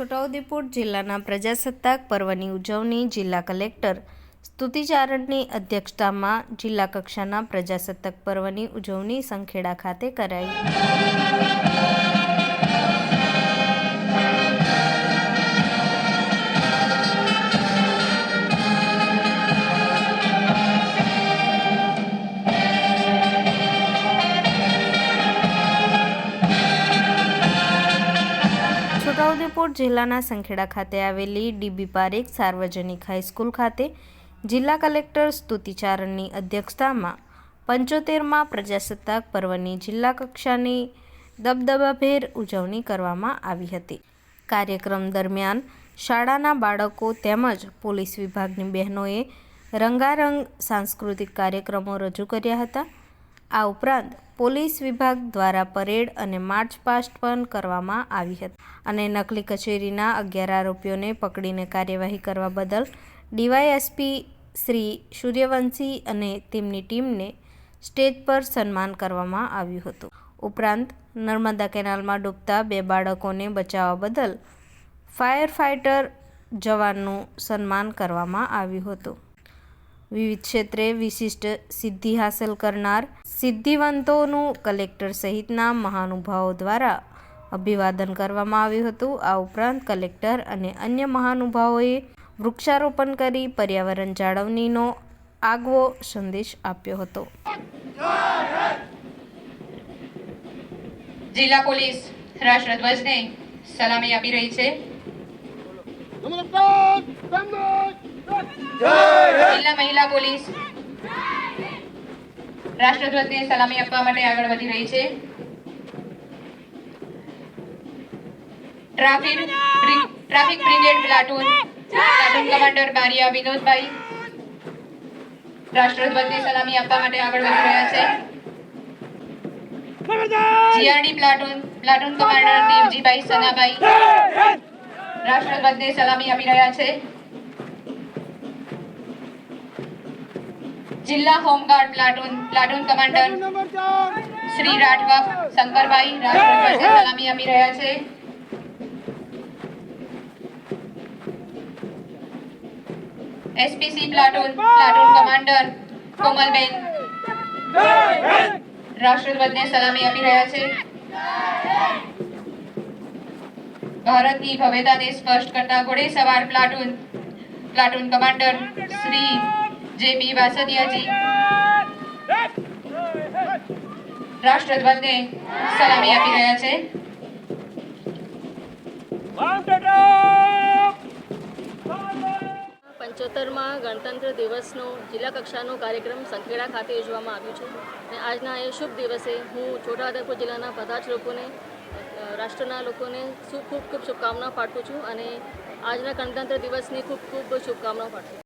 છોટાઉદેપુર જિલ્લાના પ્રજાસત્તાક પર્વની ઉજવણી જિલ્લા કલેક્ટર સ્તુતિચારણની અધ્યક્ષતામાં જિલ્લા કક્ષાના પ્રજાસત્તાક પર્વની ઉજવણી સંખેડા ખાતે કરાઈ. છોટાઉદેપુર જિલ્લાના સંખેડા ખાતે આવેલી ડીબી પારેખ સાર્વજનિક હાઈસ્કૂલ ખાતે જિલ્લા કલેક્ટર સ્તુતિચારણની અધ્યક્ષતામાં પંચોતેરમાં પ્રજાસત્તાક પર્વની જિલ્લા કક્ષાની દબદબાભેર ઉજવણી કરવામાં આવી હતી. કાર્યક્રમ દરમિયાન શાળાના બાળકો તેમજ પોલીસ વિભાગની બહેનોએ રંગારંગ સાંસ્કૃતિક કાર્યક્રમો રજૂ કર્યા હતા. આ ઉપરાંત પોલીસ વિભાગ દ્વારા પરેડ અને માર્ચ પાસ્ટ પણ કરવામાં આવી હતી. અને નકલી કચેરીના અગિયાર આરોપીઓને પકડીને કાર્યવાહી કરવા બદલ ડીવાયએસપી શ્રી સૂર્યવંશી અને તેમની ટીમને સ્ટેજ પર સન્માન કરવામાં આવ્યું હતું. ઉપરાંત નર્મદા કેનાલમાં ડૂબતા બે બાળકોને બચાવવા બદલ ફાયર ફાઇટર જવાનનું સન્માન કરવામાં આવ્યું હતું. વિવિધ ક્ષેત્રે વિશિષ્ટ સિદ્ધિ હાંસલ કરનાર સિદ્ધિવંતોનું કલેક્ટર સહિતના મહાનુભાવો દ્વારા અભિવાદન કરવામાં આવ્યું હતું. આ ઉપરાંત કલેક્ટર અને અન્ય મહાનુભાવોએ વૃક્ષારોપણ કરી પર્યાવરણ જાળવણીનો આગવો સંદેશ આપ્યો હતો. જિલ્લા પોલીસ રાષ્ટ્રધ્વજને સલામી આપી રહી છે. જિલ્લા મહિલા પોલીસ રાષ્ટ્રધ્વજને સલામી આપવા માટે આગળ વધી રહી છે traffic brigade platoon platoon commander Bariya Vinodbhai રાષ્ટ્રધ્વજને સલામી આપવા માટે આગળ વધી રહ્યા છે GRD platoon platoon commander Devjibhai Sanabhai રાષ્ટ્રધ્વજને સલામી આપી રહ્યા છે જિલ્લા home guard platoon platoon commander Shri Rathwa Shankarbhai સલામી આપી રહ્યા છે. SPC platoon platoon commander Komalben રાષ્ટ્રધ્વજને સલામી આપી રહ્યા છે. ભારતની ભવ્યતાને સ્પષ્ટ કરતા ઘોડે સવાર પ્લાટૂન પ્લાટૂન કમાન્ડર શ્રી જે વાસદિયાજી, રાષ્ટ્રધ્વજને સલામી આપી રહ્યા છે. પંચોતેરમાં ગણતંત્ર દિવસનો જિલ્લા કક્ષાનો કાર્યક્રમ સંખેડા ખાતે યોજવામાં આવ્યો છે અને આજના એ શુભ દિવસે હું છોટાઉદેપુર જિલ્લાના બધા જ લોકોને રાષ્ટ્રના લોકોને ખૂબ ખૂબ શુભકામના પાઠવું છું અને આજના ગણતંત્ર દિવસની ખૂબ ખૂબ શુભકામના પાઠવું